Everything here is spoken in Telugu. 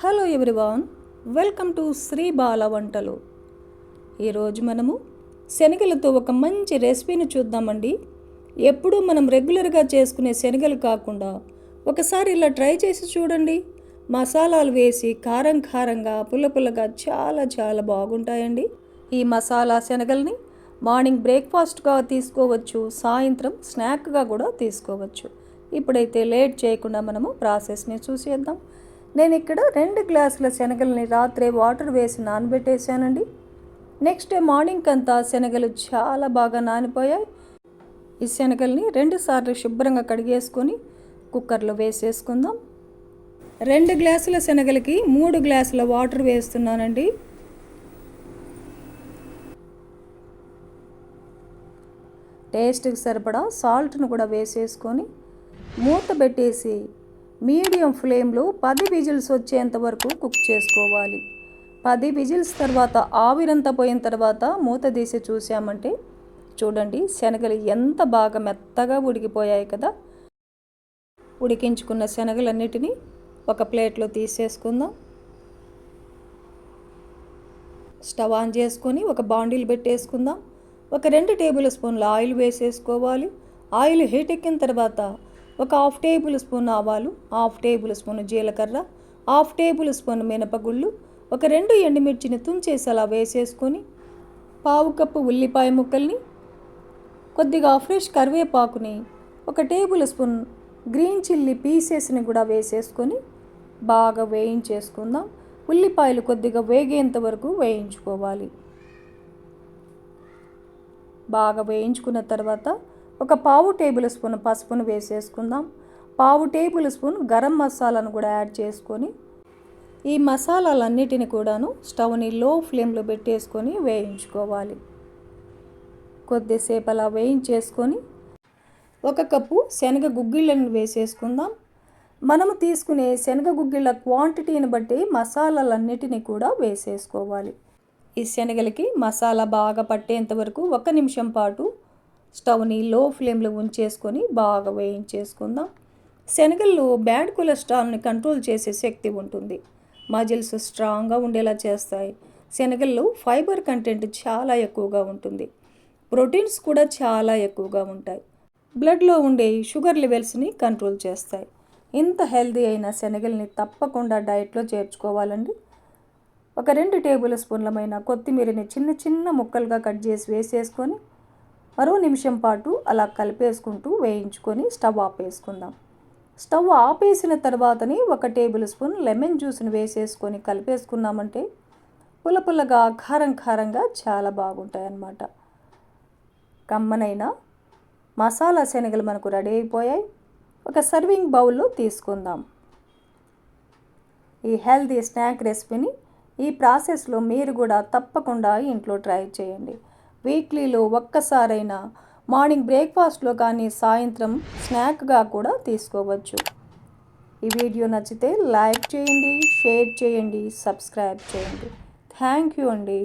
Hello everyone welcome to Sri Bala వంటలు. ఈరోజు మనము శనగలతో ఒక మంచి రెసిపీని చూద్దామండి. ఎప్పుడూ మనం రెగ్యులర్గా చేసుకునే శనగలు కాకుండా ఒకసారి ఇలా ట్రై చేసి చూడండి. మసాలాలు వేసి కారం కారంగా పుల్ల పుల్లగా చాలా చాలా బాగుంటాయండి. ఈ మసాలా శనగల్ని మార్నింగ్ బ్రేక్ఫాస్ట్గా తీసుకోవచ్చు సాయంత్రం స్నాక్గా కూడా తీసుకోవచ్చు. ఇప్పుడైతే లేట్ చేయకుండా మనము ప్రాసెస్ని చూసేద్దాం. నేను ఇక్కడ రెండు గ్లాసుల శనగల్ని రాత్రే వాటర్ వేసి నానబెట్టేశానండి. నెక్స్ట్ డే మార్నింగ్ అంతా శనగలు చాలా బాగా నానిపోయాయి. ఈ శనగల్ని రెండు సార్లు శుభ్రంగా కడిగేసుకొని కుక్కర్లో వేసేసుకుందాం. రెండు గ్లాసుల శనగలకి మూడు గ్లాసుల వాటర్ వేస్తున్నానండి. టేస్ట్కి సరిపడా సాల్ట్ను కూడా వేసేసుకొని మూత పెట్టేసి మీడియం ఫ్లేమ్లో పది విజిల్స్ వచ్చేంత వరకు కుక్ చేసుకోవాలి. పది విజిల్స్ తర్వాత ఆవిరంతా పోయిన తర్వాత మూత తీసి చూసామంటే చూడండి శనగలు ఎంత బాగా మెత్తగా ఉడికిపోయాయి కదా. ఉడికించుకున్న శనగలన్నిటినీ ఒక ప్లేట్లో తీసేసుకుందాం. స్టవ్ ఆన్ చేసుకొని ఒక బాండిల్ పెట్టేసుకుందాం. ఒక రెండు టేబుల్ స్పూన్ల ఆయిల్ వేసేసుకోవాలి. ఆయిల్ హీట్ ఎక్కిన తర్వాత ఒక హాఫ్ టేబుల్ స్పూన్ ఆవాలు హాఫ్ టేబుల్ స్పూన్ జీలకర్ర హాఫ్ టేబుల్ స్పూన్ మినపగుళ్ళు ఒక రెండు ఎండుమిర్చిని తుంచేసి అలా వేసేసుకొని పావు కప్పు ఉల్లిపాయ ముక్కల్ని కొద్దిగా ఫ్రెష్ కరివేపాకుని ఒక టేబుల్ స్పూన్ గ్రీన్ చిల్లీ పీసెస్ని కూడా వేసేసుకొని బాగా వేయించేసుకుందాం. ఉల్లిపాయలు కొద్దిగా వేగేంత వరకు వేయించుకోవాలి. బాగా వేయించుకున్న తర్వాత ఒక పావు టేబుల్ స్పూన్ పసుపును వేసేసుకుందాం. పావు టేబుల్ స్పూన్ గరం మసాలాను కూడా యాడ్ చేసుకొని ఈ మసాలాలన్నిటిని కూడాను స్టవ్ని లో ఫ్లేమ్లో పెట్టేసుకొని వేయించుకోవాలి. కొద్దిసేపు అలా వేయించేసుకొని ఒక కప్పు శనగ గుగ్గిళ్ళను వేసేసుకుందాం. మనము తీసుకునే శనగ గుగ్గిళ్ళ క్వాంటిటీని బట్టి మసాలాలన్నిటిని కూడా వేసేసుకోవాలి. ఈ శనగలకి మసాలా బాగా పట్టేంత వరకు ఒక నిమిషం పాటు స్టవ్ని లో ఫ్లేమ్లో ఉంచేసుకొని బాగా వేయించేసుకుందాం. శనగల్లో బ్యాడ్ కొలెస్ట్రాల్ని కంట్రోల్ చేసే శక్తి ఉంటుంది. మజిల్స్ స్ట్రాంగ్గా ఉండేలా చేస్తాయి. శనగల్లో ఫైబర్ కంటెంట్ చాలా ఎక్కువగా ఉంటుంది. ప్రోటీన్స్ కూడా చాలా ఎక్కువగా ఉంటాయి. బ్లడ్లో ఉండే షుగర్ లెవెల్స్ని కంట్రోల్ చేస్తాయి. ఇంత హెల్దీ అయిన శనగల్ని తప్పకుండా డైట్లో చేర్చుకోవాలండి. ఒక రెండు టేబుల్ స్పూన్లమైన కొత్తిమీరని చిన్న చిన్న ముక్కలుగా కట్ చేసి వేసేసుకొని మరో నిమిషం పాటు అలా కలిపేసుకుంటూ వేయించుకొని స్టవ్ ఆపేసుకుందాం. స్టవ్ ఆపేసిన తర్వాతని ఒక టేబుల్ స్పూన్ లెమన్ జ్యూస్ని వేసేసుకొని కలిపేసుకున్నామంటే పుల్ల పుల్లగా కారం కారంగా చాలా బాగుంటాయి అన్నమాట కమ్మనైన మసాలా శనగలు మనకు రెడీ అయిపోయాయి. ఒక సర్వింగ్ బౌల్లో తీసుకుందాం. ఈ హెల్తీ స్నాక్ రెసిపీని ఈ ప్రాసెస్లో మీరు కూడా తప్పకుండా ఇంట్లో ట్రై చేయండి. వీక్లీలో ఒక్కసారైనా మార్నింగ్ బ్రేక్ఫాస్ట్లో కానీ సాయంత్రం స్నాక్గా కూడా తీసుకోవచ్చు. ఈ వీడియో నచ్చితే లైక్ చేయండి షేర్ చేయండి సబ్స్క్రైబ్ చేయండి. థ్యాంక్ యూ అండి.